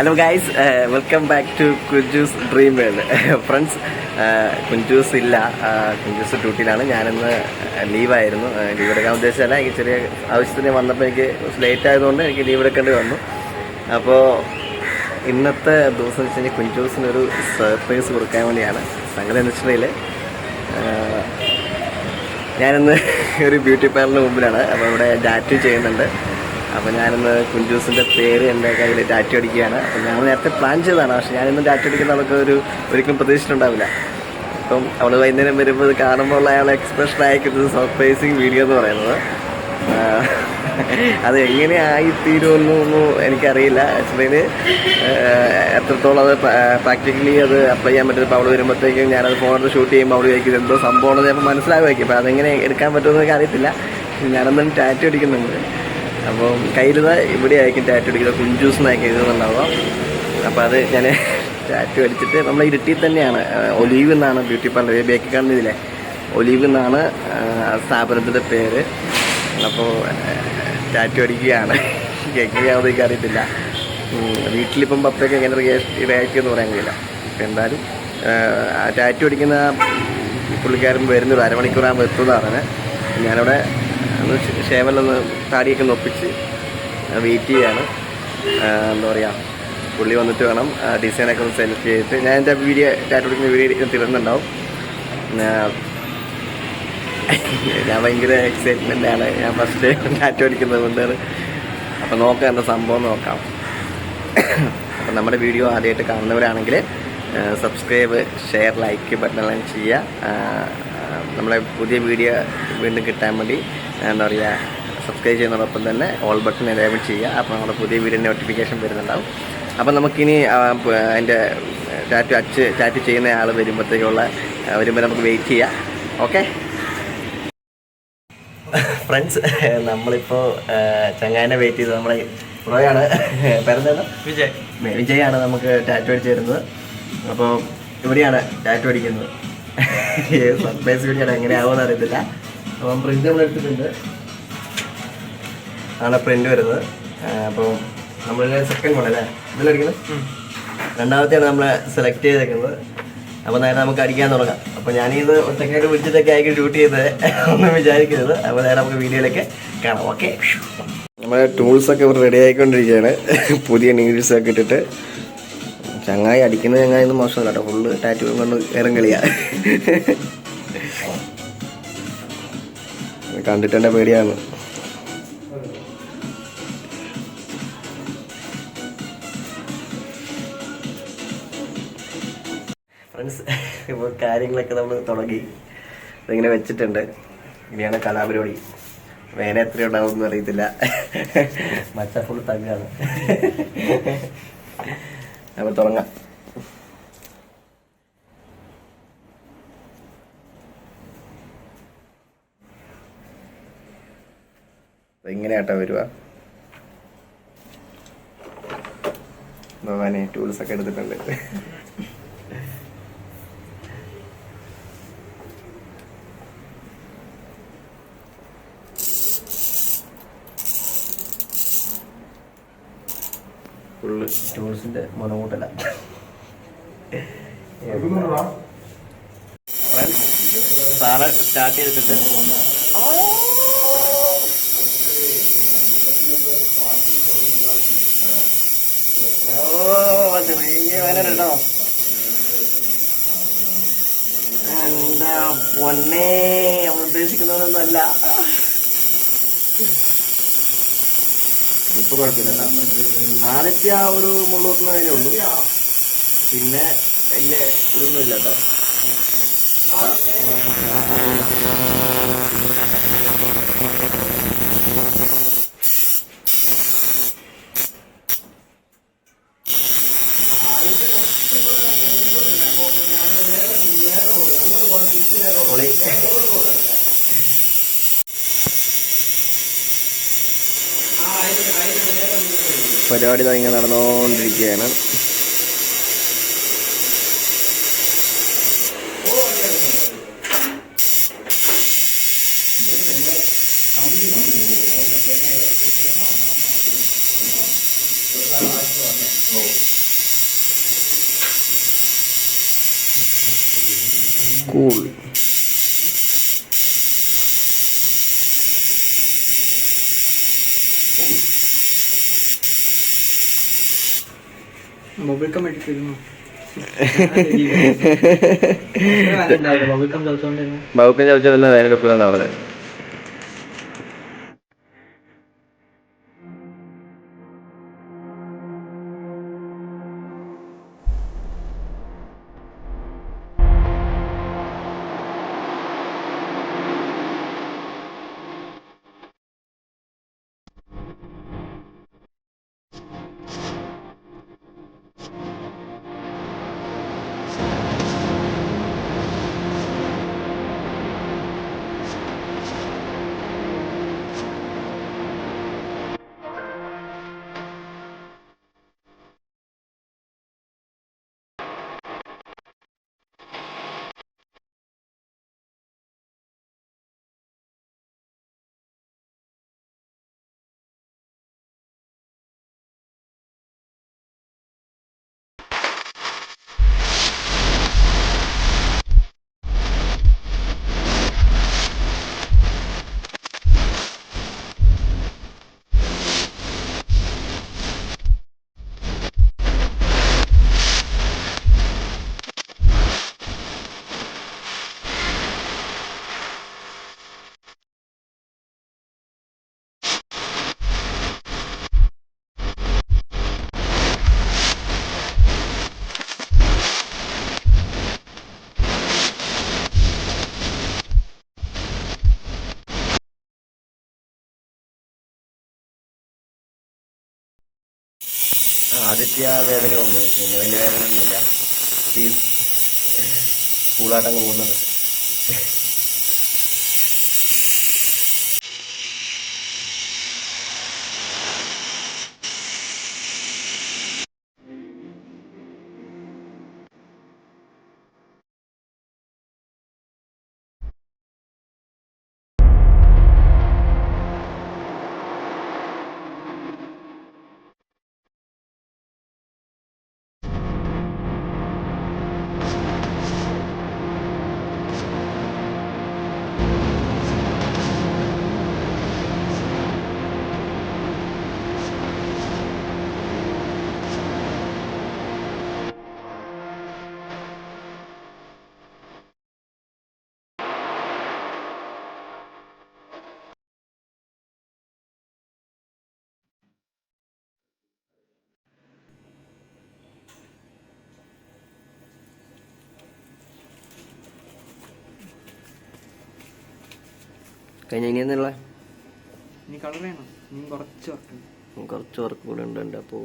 Hello guys welcome back to Kunjus dream world friends Kunjus ഇല്ല. Uh, Kunjus ഡ്യൂട്ടിയിലാണ് ഞാനിന്ന് ലീവായിരുന്നു leave എടുക്കാൻ ഉദ്ദേശിച്ചല്ല എനിക്ക് ചെറിയ ആവശ്യത്തിന് വന്നപ്പോൾ എനിക്ക് ലേറ്റ് ആയതുകൊണ്ട് എനിക്ക് ലീവ് എടുക്കേണ്ടി വന്നു. അപ്പോൾ ഇന്നത്തെ ദിവസം വെച്ച് കഴിഞ്ഞാൽ കുഞ്ചൂസിനൊരു സർപ്രൈസ് കൊടുക്കാൻ വേണ്ടിയാണ്. സംഗതി എന്ന് വെച്ചിട്ടുണ്ടെങ്കിൽ ഞാനിന്ന് ഒരു ബ്യൂട്ടി പാർലറിന് മുമ്പിലാണ്. അപ്പോൾ ഇവിടെ ഡാറ്റു ചെയ്യുന്നുണ്ട്. അപ്പോൾ ഞാനിന്ന് കുഞ്ചൂസിന്റെ പേര് എന്റെ കയ്യിൽ ഡാറ്റ അടിക്കുകയാണ്. അപ്പോൾ ഞാൻ നേരത്തെ പ്ലാൻ ചെയ്തതാണ് പക്ഷേ ഞാനിന്ന് ഡാറ്റ അടിക്കുന്ന നമുക്ക് ഒരു ഒരിക്കലും പ്രതീക്ഷിച്ചിട്ടുണ്ടാവില്ല അപ്പം അവൾ വൈകുന്നേരം വരുമ്പോൾ ഇത് കാണുമ്പോൾ അയാളെ എക്സ്പ്രഷൻ അയക്കുന്നത് സർപ്രൈസിങ് വീഡിയോ എന്ന് പറയുന്നത്. അത് എങ്ങനെ ആയിത്തീരുമെന്നൊന്നും എനിക്കറിയില്ല. ആക്ച്വലി എത്രത്തോളം അത് പ്രാക്ടിക്കലി അത് അപ്ലൈ ചെയ്യാൻ പറ്റും. ഇപ്പോൾ അവൾ വരുമ്പോഴത്തേക്കും ഞാനത് ഫോണിൽ ഷൂട്ട് ചെയ്യുമ്പോൾ അവൾ ചോദിക്കും എന്തോ സംഭവമാണെന്ന്? ചിലപ്പോൾ മനസ്സിലാകുമായിരിക്കും അപ്പോൾ അതെങ്ങനെ എടുക്കാൻ പറ്റുമെന്ന് എനിക്ക് അറിയത്തില്ല ടാറ്റു അടിക്കുന്നുണ്ട്. അപ്പം കയ്യിലത് ഇവിടെ ആയിരിക്കും ടാറ്റു അടിക്കുന്നത്. കുഞ്ചൂസ് എന്നായിരിക്കും എഴുതുന്നുണ്ടാവുക. അപ്പോൾ അത് ഞാൻ ടാറ്റു അടിച്ചിട്ട് നമ്മൾ ഇരുട്ടിയിൽ തന്നെയാണ്. ഒലീവ് എന്നാണ് ബ്യൂട്ടി പാർലർ ബേക്കി കാണുന്നതിലെ ഒലീവ് എന്നാണ് സ്ഥാപനത്തിന്റെ പേര്. അപ്പോൾ ടാറ്റു അടിക്കുകയാണ്. എങ്ങനെയാണെന്ന് അറിയത്തില്ല വീട്ടിലിപ്പം പപ്പയ്ക്ക് എങ്ങനെ റിയാക്ട് എന്ന് പറയാൻ കഴിയില്ല. അപ്പോൾ എന്തായാലും ടാറ്റു അടിക്കുന്ന പുള്ളിക്കാരൻ വരുന്നൊരു അരമണിക്കൂറാകുമ്പോൾ എത്തുമെന്ന് ഞാനവിടെ ഒന്ന് ഷേവലൊന്ന് താടിയൊക്കെ നൊപ്പിച്ച് വെയിറ്റ് ചെയ്യാണ്. എന്താ പറയുക പുള്ളി വന്നിട്ട് വേണം ഡിസൈനൊക്കെ ഒന്ന് സെലക്ട് ചെയ്തിട്ട്. ഞാൻ എന്റെ വീഡിയോ ടാറ്റോടിക്കുന്ന വീഡിയോ തിരുന്നുണ്ടാവും ഞാൻ ഭയങ്കര എക്സൈറ്റ്മെന്റ് ആണ്. ഞാൻ ഫസ്റ്റ് ടാറ്റോടിക്കുന്നത് കൊണ്ടാണ്. അപ്പോൾ നോക്കാം എന്താ സംഭവം നോക്കാം. അപ്പോൾ നമ്മുടെ വീഡിയോ ആദ്യമായിട്ട് കാണുന്നവരാണെങ്കിൽ സബ്സ്ക്രൈബ് ഷെയർ ലൈക്ക് ബട്ടൺ എല്ലാം ചെയ്യുക. നമ്മളെ പുതിയ വീഡിയോ വീണ്ടും കിട്ടാൻ വേണ്ടി എന്താ പറയുക സബ്സ്ക്രൈബ് ചെയ്യുന്നതോടൊപ്പം തന്നെ ഓൾ ബട്ടൺ എനേബിൾ ചെയ്യുക. അപ്പോൾ നമ്മുടെ പുതിയ വീഡിയോ നോട്ടിഫിക്കേഷൻ വരുന്നുണ്ടാവും. അപ്പോൾ നമുക്കിനി അതിന്റെ ടാറ്റു അച്ച് ടാറ്റു ചെയ്യുന്ന ആൾ വരുമ്പോഴത്തേക്കുള്ള വരുമ്പോൾ നമുക്ക് വെയിറ്റ് ചെയ്യാം. ഓക്കെ ഫ്രണ്ട്സ് നമ്മളിപ്പോൾ ചങ്ങാനെ വെയിറ്റ് ചെയ്ത് നമ്മളെ പ്രോയാണ് പേരെന്താണ്? വിജയ്. വിജയാണ് നമുക്ക് ടാറ്റു അടിച്ച് തരുന്നത്. അപ്പോൾ ഇവിടെയാണ് ടാറ്റു അടിക്കുന്നത്. സർപ്രൈസ് കൂടിയാണ് എങ്ങനെയാവുമെന്ന് അറിയത്തില്ല. അപ്പം പ്രിന്റ് നമ്മൾ എടുത്തിട്ടുണ്ട്. ആണ് പ്രിന്റ് വരുന്നത്. അപ്പോൾ നമ്മൾ സെക്കൻഡ് മോഡൽ അല്ലേ? ഇതിലടിക്കുന്നത് രണ്ടാമത്തെയാണ് നമ്മളെ സെലക്ട് ചെയ്തേക്കുന്നത്. അപ്പോൾ നേരെ നമുക്ക് അടിക്കാൻ തുടങ്ങാം. അപ്പോൾ ഞാനിത് ഒറ്റക്കായിട്ട് വിളിച്ചിട്ടൊക്കെ ആയിരിക്കും ഷൂട്ട് ചെയ്തത്. ഒന്നും വിചാരിക്കരുത്. അപ്പോൾ നേരെ നമുക്ക് വീഡിയോയിലൊക്കെ കാണാം. ഓക്കെ നമ്മുടെ ടൂൾസൊക്കെ ഇവർ റെഡി ആയിക്കൊണ്ടിരിക്കുകയാണ്. പുതിയ നീഡിൽസൊക്കെ ഒക്കെ ഇട്ടിട്ട്. ചങ്ങായി അടിക്കുന്ന ചങ്ങായി ഒന്നും മോശമല്ല കേട്ടോ. ഫുള്ള് ടാറ്റു കൊണ്ട് ഇറം കണ്ടിട്ട് എന്റെ പേടിയാണ്. ഫ്രണ്ട്സ് ഇപ്പൊ കാര്യങ്ങളൊക്കെ നമ്മൾ തുടങ്ങി. ഇതിങ്ങനെ വെച്ചിട്ടുണ്ട്. ഇനിയാണ് കലാപരിപാടി. വേന എത്ര ഉണ്ടാവും അറിയത്തില്ല. മച്ച ഫുൾ തങ്ങാണ് അപ്പോൾ തുടങ്ങാം. ഇങ്ങനെയാട്ടോ വരുവാ ഭവാനെ ടൂൾസ് ഒക്കെ എടുത്തിട്ടുണ്ട്. ഫുള്ള് ടൂൾസിന്റെ മണമൂട്ടല സാറ് സ്റ്റാർട്ട് ചെയ്തിട്ടുണ്ട്. എന്താ പൊന്നെ നമ്മൾ ഉദ്ദേശിക്കുന്നതൊന്നല്ല ഇപ്പൊ കുഴപ്പമില്ല ആദ്യത്തെ ആ ഒരു മുള്ളൂക്കുന്നതിനേ ഉള്ളൂ പിന്നെ വലിയ ഇതൊന്നുമില്ല കേട്ടോ പരിപാടി ഇങ്ങനെ നടന്നുകൊണ്ടിരിക്കുകയാണ് മൊബൈൽ കം കളിച്ചോണ്ടിരുന്നു ബൗക്കൻ ചവച്ചതല്ല വേനലെടുപ്പില്ലെന്നാ ആ വേദന വന്നു പിന്നെ വലിയ വേദന ഒന്നുമില്ല പ്ലീസ് കൂളാട്ടങ്ങ് പോകുന്നത്. കഴിഞ്ഞ ഇനി എന്നുള്ള ഇനി കളർ വേണം. ഇനി കുറച്ച് വർക്ക് കുറച്ച് വർക്ക് കൂടെ ഉണ്ട് അപ്പോ അപ്പോൾ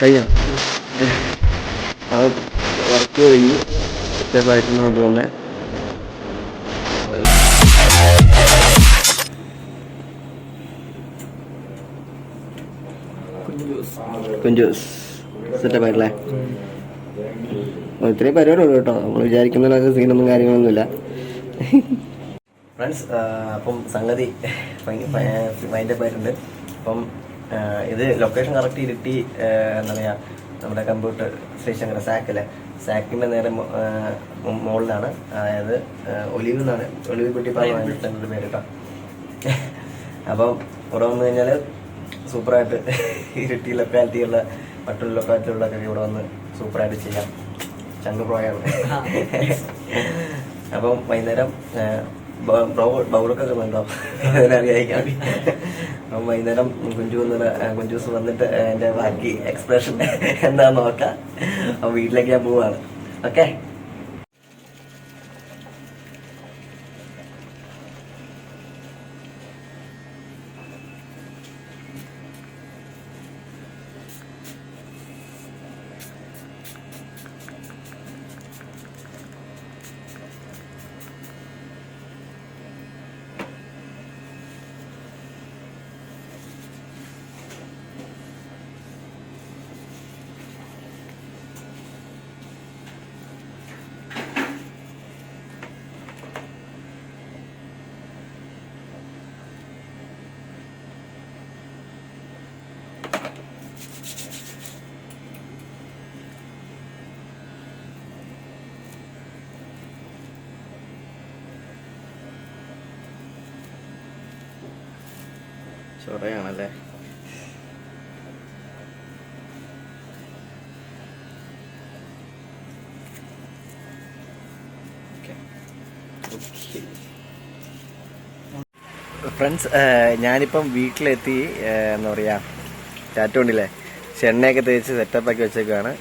കയ്യാണ് അത് വർക്ക് കഴിഞ്ഞ് സ്റ്റെപ്പായിരുന്നു അതുപോലെ കുഞ്ചൂസ് സെറ്റപ്പായിട്ടല്ലേ? കേട്ടോ. നമ്മൾ വിചാരിക്കുന്ന സീനൊന്നും കാര്യങ്ങളൊന്നുമില്ല. ഫ്രണ്ട്സ് അപ്പം സംഗതി ഭയങ്കര ഭയങ്കര പേരുണ്ട് അപ്പം ഇത് ലൊക്കേഷൻ കറക്റ്റ് ഇരുട്ടി എന്താ പറയുക നമ്മുടെ കമ്പ്യൂട്ടർ സ്റ്റേഷൻ സാക്കല്ലേ സാക്കിന്റെ നേരെ മുകളിലാണ്. അതായത് ഒലിവ് എന്നാണ് ഒലിവ് കുട്ടി സെന്ററിന്റെ പേര് കേട്ടോ. അപ്പം ഇവിടെ വന്നു കഴിഞ്ഞാൽ സൂപ്പറായിട്ട് ഇരുട്ടി ലൊക്കാലിറ്റിയുള്ള മറ്റുള്ള ലൊക്കാലിറ്റികളിലൊക്കെ ഇവിടെ വന്ന് സൂപ്പറായിട്ട് ചെയ്യാം. ചങ്ക് പ്രോയാണ് അപ്പം വൈകുന്നേരം ബൗറൊക്കെ വേണ്ടോ അതിനറിയാം വൈകുന്നേരം കുഞ്ചു കുഞ്ചു കുഞ്ചൂസ് വന്നിട്ട് എന്റെ ബാക്കി എക്സ്പ്രഷൻ എന്താ നോക്കാം. അപ്പം വീട്ടിലേക്ക് ഞാൻ പോവാണ്. ഓക്കെ ചൊറയാണല്ലേ? ഫ്രണ്ട്സ് ഞാനിപ്പം വീട്ടിലെത്തി എന്താ പറയുക ടാറ്റു ഉണ്ടില്ലേ ചെണ്ണയൊക്കെ തേച്ച് സെറ്റപ്പാക്കി വെച്ചേക്കാണ്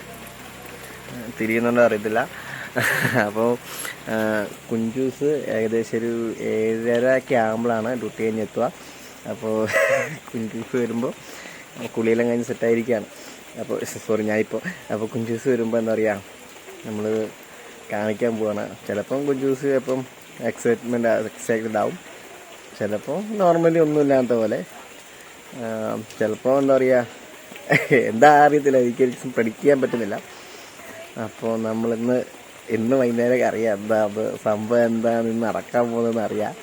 തിരിയുന്നുണ്ടോ അറിയത്തില്ല. അപ്പോൾ കുഞ്ചൂസ് ഏകദേശം ഒരു ഏഴര ഒക്കെ ആകുമ്പോഴാണ് ഡ്യൂട്ടി കഴിഞ്ഞ് എത്തുക. അപ്പോൾ കുഞ്ചൂസ് വരുമ്പോൾ കുളിയെല്ലാം കഴിഞ്ഞ് സെറ്റായിരിക്കുകയാണ് അപ്പോൾ സോറി ഞാനിപ്പോൾ അപ്പോൾ കുഞ്ചൂസ് വരുമ്പോൾ എന്താ പറയുക നമ്മൾ കാണിക്കാൻ പോവാണ്. ചിലപ്പം കുഞ്ചൂസ് ചിലപ്പം എക്സൈറ്റ്മെന്റ് എക്സൈറ്റഡ് ആവും. ചിലപ്പോൾ നോർമലി ഒന്നുമില്ലാത്ത പോലെ. ചിലപ്പോൾ എന്താ പറയുക എന്താ അറിയത്തില്ല എനിക്ക് ചെയ്യാൻ പറ്റുന്നില്ല. അപ്പോൾ നമ്മളിന്ന് ഇന്ന് വൈകുന്നേരം അറിയാം എന്താ അത് സംഭവം എന്താണ് ഇന്ന് നടക്കാൻ പോകുന്നതെന്ന് അറിയാം.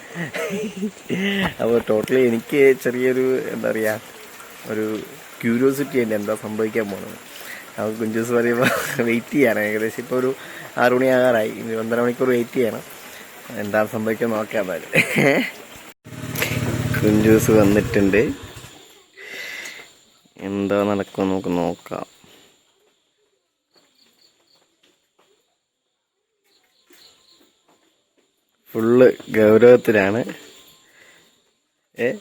അപ്പോൾ ടോട്ടലി എനിക്ക് ചെറിയൊരു എന്താ പറയുക ഒരു ക്യൂരിയോസിറ്റി ഉണ്ട് എന്താ സംഭവിക്കാൻ പോകുന്നത്. അപ്പോൾ കുഞ്ചൂസ് പറയുമ്പോൾ വെയിറ്റ് ചെയ്യണം ഏകദേശം. ഇപ്പോൾ ഒരു ആറു മണി ആകാറായി ഇനി ഒന്നര മണിക്കൂർ വെയിറ്റ് ചെയ്യണം. എന്താണ് സംഭവിക്കാൻ നോക്കാം എന്തായാലും. കുഞ്ചൂസ് വന്നിട്ടുണ്ട്. എന്താ നടക്കുക നമുക്ക് നോക്കാം. ഫുള്ള് ഗൗരവത്തിലാണ്. ഏ?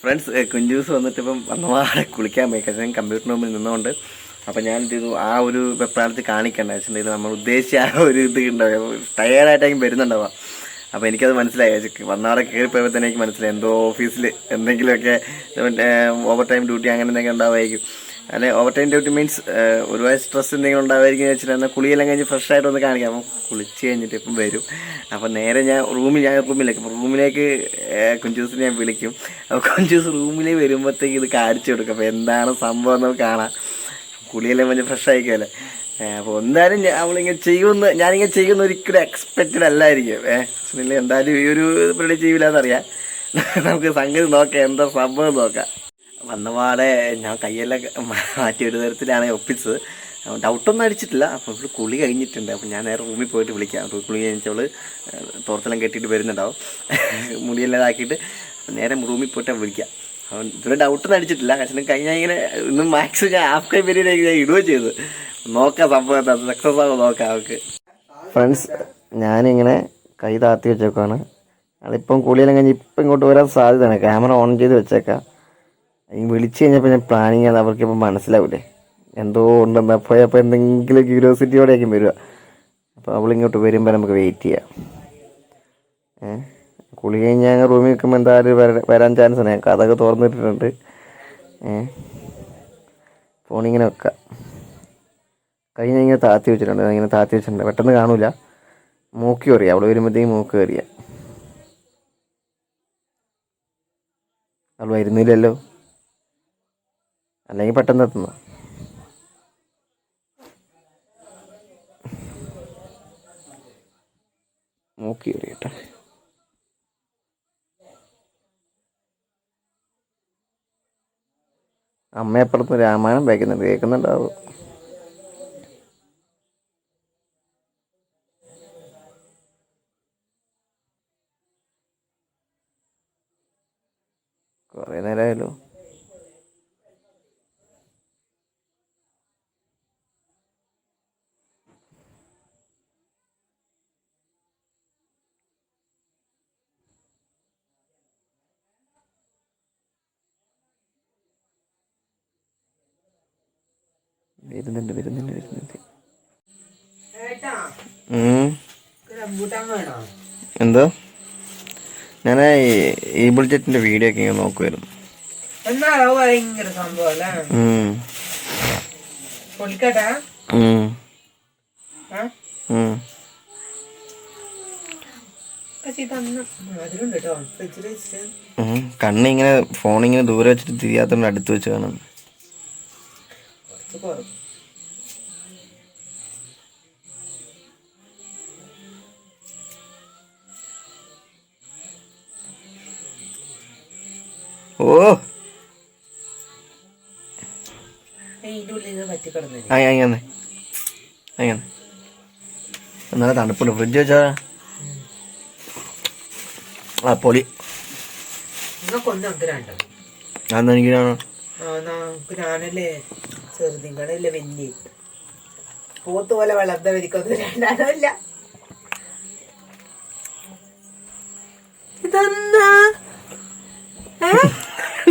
ഫ്രണ്ട്സ് കുഞ്ചൂസ് വന്നിട്ട് ഇപ്പം വന്നപാടെ കുളിക്കാൻ പോയി. കാരണം കമ്പ്യൂട്ടർ മുമ്പിൽ നിന്നുകൊണ്ട് അപ്പം ഞാൻ ചെയ്തു? ആ ഒരു വെപ്രാളത്തിൽ കാണിക്കണ്ട. വെച്ചിട്ടുണ്ടെങ്കിൽ നമ്മൾ ഉദ്ദേശിച്ച ആ ഒരു ഇത് ഉണ്ടാവും ടയേർഡായിട്ടെങ്കിലും വരുന്നുണ്ടാവാം അപ്പോൾ എനിക്കത് മനസ്സിലായി. വന്നവിടെ കയറിപ്പോയപ്പോൾ തന്നെ എനിക്ക് മനസ്സിലായി. എന്തോ ഓഫീസിൽ എന്തെങ്കിലുമൊക്കെ ഓവർ ടൈം ഡ്യൂട്ടി അങ്ങനെ എന്തെങ്കിലും ഉണ്ടാവുമായിരിക്കും. അല്ലെ ഓവർ ടൈം ഡ്യൂട്ടി മീൻസ് ഒരുപാട് സ്ട്രെസ് എന്തെങ്കിലും ഉണ്ടാവായിരിക്കും എന്ന് എന്നാൽ കുളിയെല്ലാം കഴിഞ്ഞ് ഫ്രഷ് ആയിട്ട് ഒന്ന് കാണിക്കാം. അപ്പം കുളിച്ച് കഴിഞ്ഞിട്ട് ഇപ്പം വരും. അപ്പം നേരെ ഞാൻ റൂമിൽ ഞാൻ റൂമിലേക്ക് അപ്പം റൂമിലേക്ക് കുഞ്ചൂസിനെ ഞാൻ വിളിക്കും. അപ്പോൾ കുഞ്ചൂസ് റൂമിലേ വരുമ്പോഴത്തേക്ക് ഇത് കാണിച്ചു കൊടുക്കും. അപ്പോൾ എന്താണ് സംഭവം എന്ന് കാണാം. കുളിയെല്ലാം കഴിഞ്ഞ് ഫ്രഷ് ആയിക്കല്ലേ അപ്പോൾ എന്തായാലും അവളിങ്ങനെ ചെയ്യുമെന്ന് ഞാനിങ്ങനെ ചെയ്യുന്ന ഒരിക്കലും എക്സ്പെക്റ്റഡ് അല്ലായിരിക്കും. ഏഹ് എന്തായാലും ഈ ഒരു പരിപാടി ചെയ്യില്ലാന്നറിയാം നമുക്ക് സംഗതി നോക്കാം എന്താ സംഭവം നോക്കാം. വന്നപാടെ ഞാൻ കയ്യെല്ലാം മാറ്റി ഒരു തരത്തിലാണ് ഒപ്പിച്ചത്. ഡൗട്ടൊന്നും അടിച്ചിട്ടില്ല. അപ്പോൾ ഇവിടെ കുളി കഴിഞ്ഞിട്ടുണ്ട്. അപ്പോൾ ഞാൻ നേരെ റൂമിൽ പോയിട്ട് വിളിക്കാം. കുളി കഴിഞ്ഞവൾ തോർത്തെല്ലാം കെട്ടിയിട്ട് വരുന്നുണ്ടാവും. മുടിയെല്ലാം ഇതാക്കിയിട്ട് നേരെ റൂമിൽ പോയിട്ട് വിളിക്കാം. അവൻ ഇതുവരെ ഡൗട്ടൊന്നും അടിച്ചിട്ടില്ല. കാരണം കഴിഞ്ഞാൽ ഇങ്ങനെ ഇന്ന് മാക്സിമം ഞാൻ ഹാഫ് കൈ വരിയിലേക്ക് ഞാൻ ഇടുകയും ചെയ്തു. നോക്കാം സംഭവം സക്സസ് ആവും നോക്കാം അവർക്ക് ഫ്രണ്ട്സ് ഞാനിങ്ങനെ കൈ താത്തി വെച്ചേക്കാണ് അതിപ്പം കുളിയെല്ലാം കഴിഞ്ഞ് ഇപ്പം ഇങ്ങോട്ട് വരാൻ സാധ്യതയാണ്. ക്യാമറ ഓൺ ചെയ്ത് വെച്ചേക്കാം. ഈ വിളിച്ചു കഴിഞ്ഞപ്പോൾ ഞാൻ പ്ലാനിങ് ആണ് അവർക്ക് ഇപ്പം മനസ്സിലാവില്ലേ എന്തോ ഉണ്ടെന്ന്. അപ്പോൾ അപ്പോൾ എന്തെങ്കിലും ക്യൂരിയോസിറ്റിയോടെയായിരിക്കും വരിക. അപ്പോൾ അവളിങ്ങോട്ട് വരുമ്പോൾ നമുക്ക് വെയിറ്റ് ചെയ്യാം. ഏഹ് കുളി കഴിഞ്ഞ് ഞാൻ റൂമിൽ നിൽക്കുമ്പോൾ എന്തായാലും വരാൻ ചാൻസ് ഉണ്ട് ഞാൻ കഥകൾ തുറന്നിട്ടിട്ടുണ്ട്. ഏ? ഫോണിങ്ങനെ വെക്കാം. കൈ ഞാൻ ഇങ്ങനെ താത്തി വെച്ചിട്ടുണ്ട്. ഇങ്ങനെ താത്തി വെച്ചിട്ടുണ്ട്. പെട്ടെന്ന് കാണൂല. മൂക്കി കയറിയ. അവൾ വരുമ്പോഴത്തേക്കും മൂക്ക് കയറിയ. അവൾ വരുന്നില്ലല്ലോ. അല്ലെങ്കിൽ പെട്ടെന്ന് എത്തുന്നു നോക്കി അറിയട്ടെ അമ്മയപ്പുറത്ത് രാമായണം വായിക്കുന്നുണ്ട് കേൾക്കുന്നുണ്ടാവും. കുറേ നേരമായല്ലോ. വരുന്നുണ്ട് വരുന്നുണ്ട് വരുന്നുണ്ട്. എന്തോ? ഞാൻ ഈ ബുൾജറ്റിന്റെ വീഡിയോ ഒക്കെ ഇങ്ങനെ നോക്കുമായിരുന്നു. കണ്ണിങ്ങനെ ഫോണിങ്ങനെ ദൂരെ വെച്ചിട്ട് തിരിയാത്തോണ്ട് അടുത്ത് വെച്ച് കാണും ഓ. അങ്ങനെ അങ്ങനെ നല്ല തണുപ്പുണ്ട്. ഫ്രിഡ്ജ് വെച്ചാ ആ പൊളി. അന്ന് ഞാനല്ലേ ചെറുതിങ്ങളല്ലേ വലിയ. പോത്ത് പോലെ വളർന്ന വരിക്കൊന്നും രണ്ടാണോ ഇല്ല.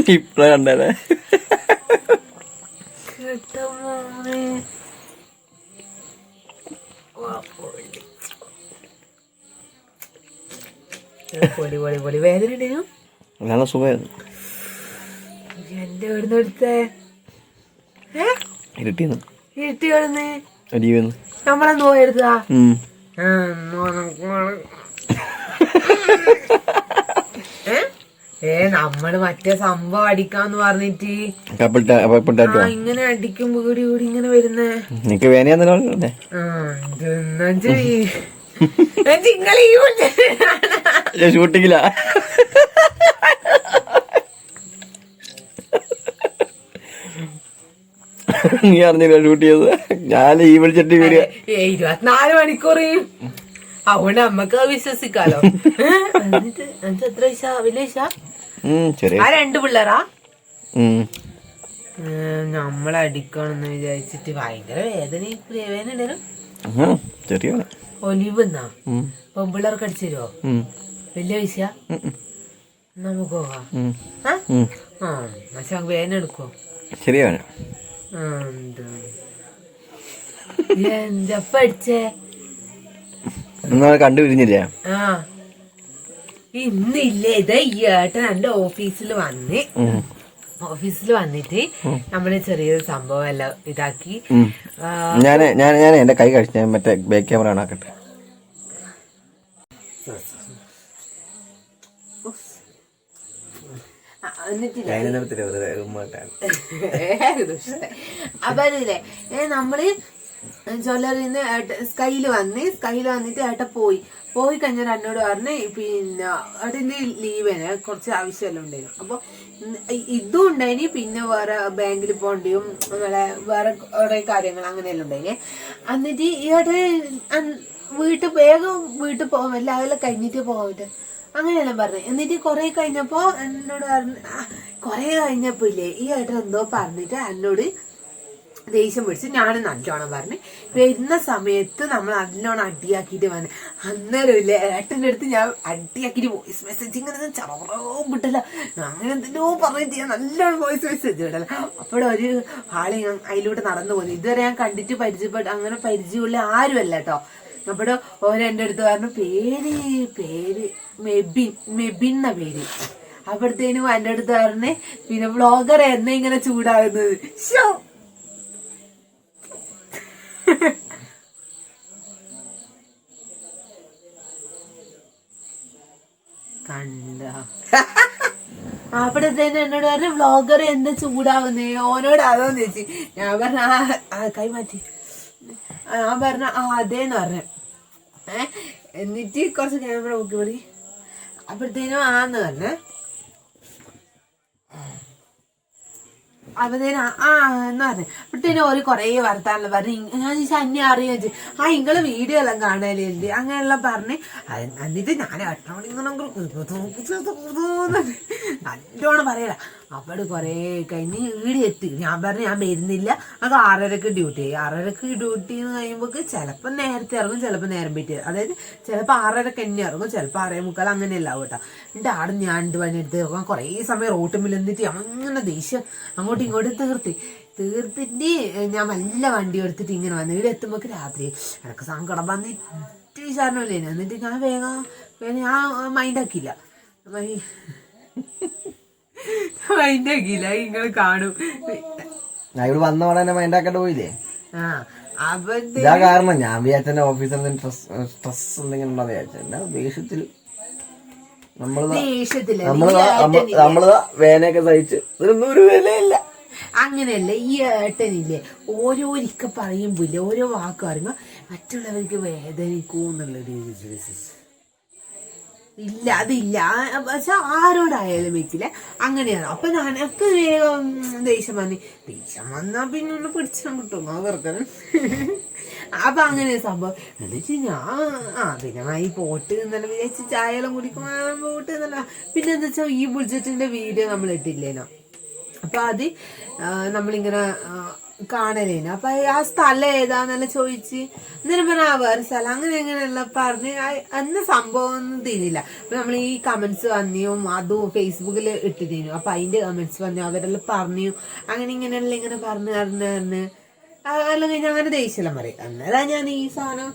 ഇപ്പഴാ കണ്ടേ പൊളി. പൊളി പൊളി വേദന ഉണ്ടെയോ നല്ല സുഖമായിരുന്നു. എന്റെ എവിടുന്ന് എടുത്തേ. ഇരുട്ടിന്ന്. ഇരുട്ടി കിടന്ന് അരിയുന്നു നമ്മളെ നോയെടുത്താ ഉം. ഏ? ഏ നമ്മൾ മറ്റേ സംഭവം അടിക്കാന്ന് പറഞ്ഞിട്ട്. ഇങ്ങനെ അടിക്കുമ്പോ കൂടി കൂടി ഇങ്ങനെ വരുന്നേ. നിനക്ക് വേനയാന്നല്ലോ ഷൂട്ടിങ്ങില്ല നീ അറിഞ്ഞില്ല ഷൂട്ട് ചെയ്തത്? ഞാൻ ഈ വിളിച്ചിട്ട് വീഡിയോ ഇരുപത്തിനാല് മണിക്കൂർ അതുകൊണ്ട് നമ്മക്ക് വിശ്വസിക്കാലോ. എന്നിട്ട് എന്നിട്ട് എത്ര പൈസ? വലിയ ചെറിയ ആ രണ്ട് പിള്ളേരാ? നമ്മളടിക്കണമെന്ന് വിചാരിച്ചിട്ട് ഭയങ്കര വേദന വേദന ഉണ്ടായിരുന്നു ചെറിയ ഒലിവ് എന്നാ? പെമ്പിള്ളേർക്ക് അടിച്ചു തരുമോ വലിയ പൈസ? നമുക്ക് ആ. പക്ഷെ വേദന എടുക്കോ? ശരിയാണ് ആ, എന്താ? അടിച്ചേ? കണ്ടു പിരിഞ്ഞില്ലേ ആ. ഇന്നില്ലേ? ഇതാ ഈ ഏട്ടൻ എന്റെ ഓഫീസിൽ വന്ന്. ഓഫീസിൽ വന്നിട്ട് നമ്മൾ ചെറിയൊരു സംഭവം എല്ലാം ഇതാക്കി. ഞാൻ ഞാൻ ഞാൻ എന്റെ കൈ കഴിച്ചു ഞാൻ മറ്റേ ബാക്ക് ക്യാമറ ആണാക്കട്ടെ അപ്പൊ നമ്മൾ ജ്വല്ലറിന്ന് സ്കൈയിൽ വന്ന് സ്കൈയിൽ വന്നിട്ട് ഏട്ട പോയി. പോയി കഴിഞ്ഞാൽ എന്നോട് പറഞ്ഞ് പിന്നെ അതിന് ലീവിന് കുറച്ച് ആവശ്യമെല്ലാം ഉണ്ടായിരുന്നു. അപ്പൊ ഇന്ന് ഇതും ഉണ്ടായിനി പിന്നെ വേറെ ബാങ്കിൽ പോകണ്ടിയും നമ്മളെ വേറെ കുറെ കാര്യങ്ങൾ അങ്ങനെയെല്ലാം ഉണ്ടായിന്. എന്നിട്ട് ഈ വീട്ടിൽ വേഗം വീട്ടിൽ പോകാൻ പറ്റില്ല അതെല്ലാം കഴിഞ്ഞിട്ട് പോകാൻ പറ്റും അങ്ങനെയെല്ലാം പറഞ്ഞു. എന്നിട്ട് കുറെ കഴിഞ്ഞപ്പോ എന്നോട് പറഞ്ഞു കുറെ കഴിഞ്ഞപ്പോ ഇല്ലേ ഈ ഏട്ടൻ എന്തോ പറഞ്ഞിട്ട് എന്നോട് ദേഷ്യം പിടിച്ച് ഞാൻ നല്ലോണം പറഞ്ഞു. വരുന്ന സമയത്ത് നമ്മൾ നല്ലോണം അടിയാക്കിയിട്ട് വന്നു അന്നേരം ഇല്ലേ ഏട്ടന്റെ അടുത്ത് ഞാൻ അടിയാക്കിയിട്ട് വോയിസ് മെസ്സേജ് ഇങ്ങനെ ചറവറോ വിട്ടല്ല. അങ്ങനെ എന്തിനോ പറഞ്ഞു ചെയ്യാൻ നല്ലോണം വോയിസ് മെസ്സേജ് വിടല ഒരു ആൾ ഞാൻ അതിലൂടെ നടന്നു പോകുന്നു ഇതുവരെ ഞാൻ കണ്ടിട്ട് പരിചയപ്പെട്ട അങ്ങനെ പരിചയമുള്ള ആരുമല്ല കേട്ടോ. അപ്പോടെ ഓരോ എന്റെ അടുത്ത് പറഞ്ഞു പേര് പേര് മെബിൻ മെബിൻ എന്ന പേര്. അപ്പോഴത്തേനും എന്റെ അടുത്ത് പറഞ്ഞ് പിന്നെ വ്ളോഗർ എന്നെ ഇങ്ങനെ ചൂടാകുന്നത് ശോ കണ്ട. അപ്പോഴത്തേനും എന്നോട് പറഞ്ഞു വ്ളോഗർ എന്താ ചൂടാവുന്നേ? ഓനോട് അതോന്ന് ചേച്ചി ഞാൻ പറഞ്ഞ ആ ആ, കൈ മാറ്റി. ഞാൻ പറഞ്ഞ ആ അതേന്ന് പറഞ്ഞു. ഏഹ് എന്നിട്ട് കുറച്ച് ക്യാമറ നോക്കി വിളി. അപ്പോഴത്തേനും ആന്ന് പറഞ്ഞേ അപ്പത്തേനും ആ എന്ന് പറഞ്ഞു. അപ്പോഴത്തേനും ഒരു കുറേ വർത്താനം പറഞ്ഞു ഞാൻ ചോദിച്ചാൽ അന്നെ അറിയാൻ ചെയ്തു ആ ഇങ്ങൾ വീഡിയോ എല്ലാം കാണലുണ്ട് അങ്ങനെയെല്ലാം പറഞ്ഞ് എന്നിട്ട് ഞാൻ എട്ടോണിങ്ങനെ നല്ലോണം പറയല. അപ്പോൾ കുറേ കഴിഞ്ഞ് ഈടി എത്തി. ഞാൻ പറഞ്ഞു ഞാൻ വരുന്നില്ല. അത് ആറരക്ക് ഡ്യൂട്ടി. ആയി ആറരക്ക് ഡ്യൂട്ടി എന്ന് കഴിയുമ്പോൾ ചിലപ്പോൾ നേരത്തെ ഇറങ്ങും ചിലപ്പോൾ നേരം പറ്റി. അതായത് ചിലപ്പോൾ ആറരക്ക് തന്നെ ഇറങ്ങും ചിലപ്പോൾ ആറേ മുക്കാൽ അങ്ങനെയല്ല കേട്ടോ എന്നിട്ട് ആടെ ഞാൻ രണ്ട് പണി എടുത്ത് നോക്കാം കുറേ സമയം റോട്ടുമ്പിൽ എന്നിട്ട് അങ്ങനെ ദേഷ്യം അങ്ങോട്ടും ഇങ്ങോട്ടും തീർത്തി. തീർത്തിട്ട് ഞാൻ നല്ല വണ്ടി എടുത്തിട്ട് ഇങ്ങനെ വന്നു ഇവിടെ എത്തുമ്പോൾ രാത്രി ഇടയ്ക്ക് സങ്കടം വന്നിട്ട് വിചാരണമില്ലേ എന്നിട്ട് ഞാൻ വേഗം വേഗം ഞാൻ മൈൻഡാക്കിയില്ല മൈൻഡാക്കിയില്ല നിങ്ങൾ കാണും. ഞാൻ ഇവിടെ വന്ന ഉടനെ ആക്കാണ്ട് പോയില്ലേ? ആ അപ്പൊ ഇതാ കാരണം ഞാൻ വിചാരിച്ച ഓഫീസിൽ സ്ട്രെസ് എന്തെങ്കിലും ഉണ്ടോ വിചാരിച്ചു. എന്റെ ദേഷ്യത്തിൽ നമ്മൾ ദേഷ്യത്തില്ല നമ്മൾ നമ്മൾ വേനയൊക്കെ സഹിച്ച് ഇതിനൊന്നും ഒരു വിലയില്ല. അങ്ങനെയല്ല ഈ ഏട്ടനില്ലേ ഓരോരിക്ക പറയുമ്പില്ലേ ഓരോ വാക്ക് പറയുമ്പോ മറ്റുള്ളവർക്ക് വേദനിക്കൂന്നുള്ള രീതി ഇത് ഇല്ല അതില്ല. പക്ഷെ ആരോടായാലും വെക്കില്ല അങ്ങനെയാണ്. അപ്പൊ ഞാനൊക്കെ വേഗം ദേഷ്യം വന്നി. ദേഷ്യം വന്നാ പിന്നെ ഒന്ന് പിടിച്ചാൽ കിട്ടും. വെറുതെ. അപ്പൊ അങ്ങനെ സംഭവം. എന്നിട്ട് ഞാൻ ആ പിന്നെ ഈ പോട്ട് എന്നല്ല വിചാരിച്ച് ചായയെല്ലാം കുടിക്കും ആ, പോട്ട് എന്നല്ല പിന്നെ എന്താ വെച്ചാൽ ഈ ബുൾജറ്റിന്റെ വീഡിയോ നമ്മൾ ഇട്ടില്ലേനോ? അപ്പൊ അത് നമ്മളിങ്ങനെ കാണലേനു. അപ്പൊ ആ സ്ഥലം ഏതാന്നെല്ലാം ചോദിച്ച്? എന്നിട്ട് പറഞ്ഞ ആ വേറെ സ്ഥലം. അങ്ങനെ എങ്ങനെയല്ല പറഞ്ഞ് അന്ന് സംഭവം ഒന്നും തിരിയില്ല. അപ്പൊ നമ്മൾ ഈ കമന്റ്സ് വന്നിയും അതും ഫേസ്ബുക്കിൽ ഇട്ടിരുന്നു. അപ്പൊ അതിന്റെ കമന്റ്സ് വന്നു അവരെല്ലാം പറഞ്ഞു. അങ്ങനെ ഇങ്ങനെയല്ല ഇങ്ങനെ പറഞ്ഞു പറഞ്ഞു അല്ലെങ്കിൽ ആ, എല്ലാം അങ്ങനെ ദേഷ്യമെല്ലാം പറയും അന്നേരം ഞാൻ ഈ സാധനം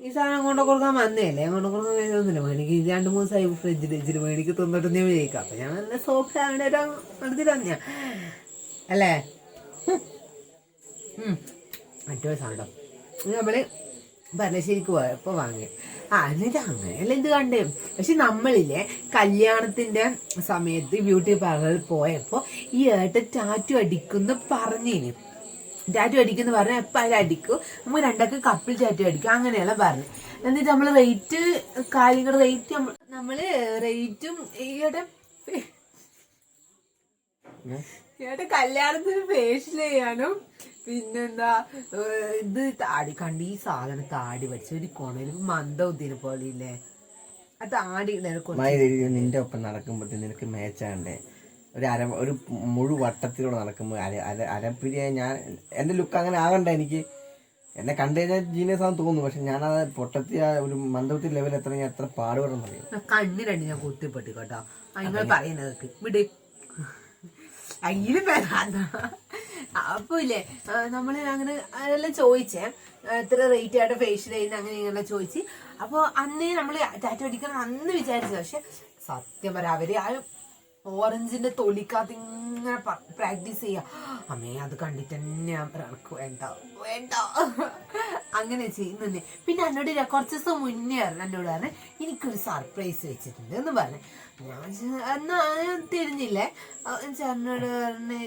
ഈ സാധനം കൊണ്ട് കൊടുക്കാൻ വന്നേല്ലേ കൊണ്ട് കൊടുക്കാൻ വേണ്ടിയൊന്നുമില്ല മേടിക്ക് രണ്ട് മൂന്ന് ദിവസമായി ഫ്രിഡ്ജിൽ വെച്ചിട്ട് മേടിക്ക് ഞാൻ വിജയിക്കാം അപ്പൊ ഞാൻ നല്ല സോഫ്റ്റ് അവിടെ ഒരു അല്ലേ? ഉം. മറ്റേ സാധനം. ഇത് നമ്മൾ ഭരണശ്ശേരിക്ക് പോയപ്പോൾ വാങ്ങി ആ എന്നിട്ട് അങ്ങനെയല്ല ഇത് കണ്ടേ. പക്ഷെ നമ്മളില്ലേ കല്യാണത്തിന്റെ സമയത്ത് ബ്യൂട്ടി പാർലറിൽ പോയപ്പോൾ ഈ ഏട്ട ടാറ്റു അടിക്കുന്ന പറഞ്ഞിന്. ടാറ്റു അടിക്കുന്ന പറഞ്ഞ എപ്പോൾ അതിൽ അടിക്കും? നമുക്ക് രണ്ടൊക്കെ കപ്പിൾ ടാറ്റു അടിക്കും. അങ്ങനെയല്ല പറഞ്ഞു. എന്നിട്ട് നമ്മൾ റേറ്റ് കാര്യങ്ങൾ റേറ്റ് നമ്മൾ റേറ്റും ഈയുടെ ഈയുടെ കല്യാണത്തിന് ഫേഷ്യൽ ചെയ്യാനും പിന്നെന്താ ഇത് താടി കണ്ട് ഈ സാധനം താടി പഠിച്ച ഒരു കൊണയിൽ മന്ദബുദ്ധിനെ പോലെ ഇല്ലേ ആ താടി നിന്റെ ഒപ്പം നടക്കുമ്പോഴത്തേ നിനക്ക് മേച്ചാണ്ടേ ഒരു അര ഒരു മുഴു വട്ടത്തിലൂടെ നടക്കുമ്പോൾ അര അര അരപ്പിരിയ ഞാൻ എന്റെ ലുക്ക് അങ്ങനെ ആകണ്ട എനിക്ക്. എന്നെ കണ്ടു കഴിഞ്ഞാൽ ജീനിയസ് ആണെന്ന് തോന്നുന്നു പക്ഷെ ഞാൻ ഞാനത് പൊട്ടത്തിയ ഒരു മന്ദബുദ്ധി ലെവൽ എത്ര ഞാൻ എത്ര പാടുപെടണം അറിയാം കണ്ണിരണ്ട് ഞാൻ കുത്തിപ്പെട്ടി കേട്ടോ. നിങ്ങൾ പറയുന്നത് വിട്. അയ്യിൽ പേരാന്താ അപ്പൊ ഇല്ലേ നമ്മൾ അങ്ങനെ അതെല്ലാം ചോദിച്ചേ എത്ര റേറ്റ് ആയിട്ട് ഫേഷ്യൽ ചെയ്യുന്ന അങ്ങനെ ഇങ്ങനെ ചോദിച്ച് അപ്പൊ അന്നേ നമ്മൾ ടാറ്റ അടിക്കണം അന്ന് വിചാരിച്ചു പക്ഷെ സത്യം പറയാം അവർ ആ ഓറഞ്ചിന്റെ തൊലിക്കകത്ത് ഇങ്ങനെ പ്രാക്ടീസ് ചെയ്യാ. അമ്മേ അത് കണ്ടിട്ട് തന്നെ വേണ്ട വേണ്ട. അങ്ങനെ ചെയ്യുന്നുണ്ട് പിന്നെ എന്നോട് കുറച്ച് ദിവസം മുന്നേ പറഞ്ഞു എന്നോട് പറഞ്ഞു എനിക്കൊരു സർപ്രൈസ് വെച്ചിട്ടുണ്ട് എന്ന് പറഞ്ഞു. ഞാൻ എന്നാ തിരിഞ്ഞില്ലേ? ചേട്ടനോട് പറഞ്ഞ്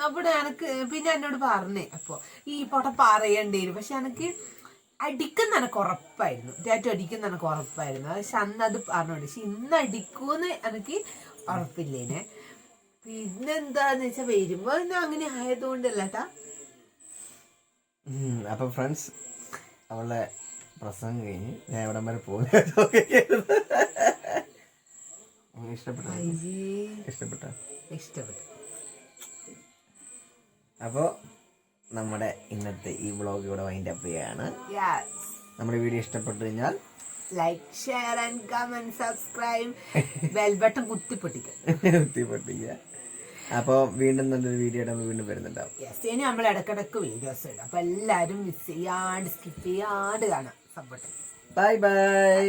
അവിടെ എനക്ക് പിന്നെ എന്നോട് പറഞ്ഞേ അപ്പൊ ഈ പൊട്ട പറയണ്ടേ പക്ഷെ എനിക്ക് അടിക്കുന്ന എനക്ക് ഉറപ്പായിരുന്നു. ടാറ്റു അടിക്കുന്ന എനക്ക് ഉറപ്പായിരുന്നു. പക്ഷെ അന്ന് അത് പറഞ്ഞോണ്ട്. പക്ഷെ ഇന്ന് അടിക്കൂന്ന് എനിക്ക് ഉറപ്പില്ലേനെ. പിന്നെന്താന്ന് വെച്ചാ വരുമ്പോ ഒന്നും അങ്ങനെ ആയതുകൊണ്ടല്ലേട്ടാ. അപ്പൊ ഫ്രണ്ട്സ് അവളെ പ്രസംഗം കഴിഞ്ഞ് ഞാൻ എവിടം വരെ പോകുന്നു. ഇഷ്ടപ്പെട്ടു? ഇഷ്ടപ്പെട്ട? ഇഷ്ടപ്പെട്ടു. അപ്പോൾ നമ്മുടെ ഇന്നത്തെ ഈ വ്ളോഗ് ഇവിടെ വൈൻഡ് അപ്പ് ചെയ്യാണ്. നമ്മുടെ വീഡിയോ ഇഷ്ടപ്പെട്ടു കഴിഞ്ഞാൽ like share and comment subscribe bell button കുത്തിപ്പൊട്ടിക്കുക. എത്തിപ്പെട്ടില്ല അപ്പോൾ വീണ്ടും നല്ലൊരു വീഡിയോ നമ്മൾ വീണ്ടും വരുന്നുണ്ടാവും. യെസ് ഇനി നമ്മൾ ഇടക്കിടക്ക് വീഡിയോസ് ഇടും. അപ്പൊ എല്ലാരും മിസ് ചെയ്യാണ്ട് സ്കിപ്പ് ചെയ്യാണ്ട് കാണാം. Support bye bye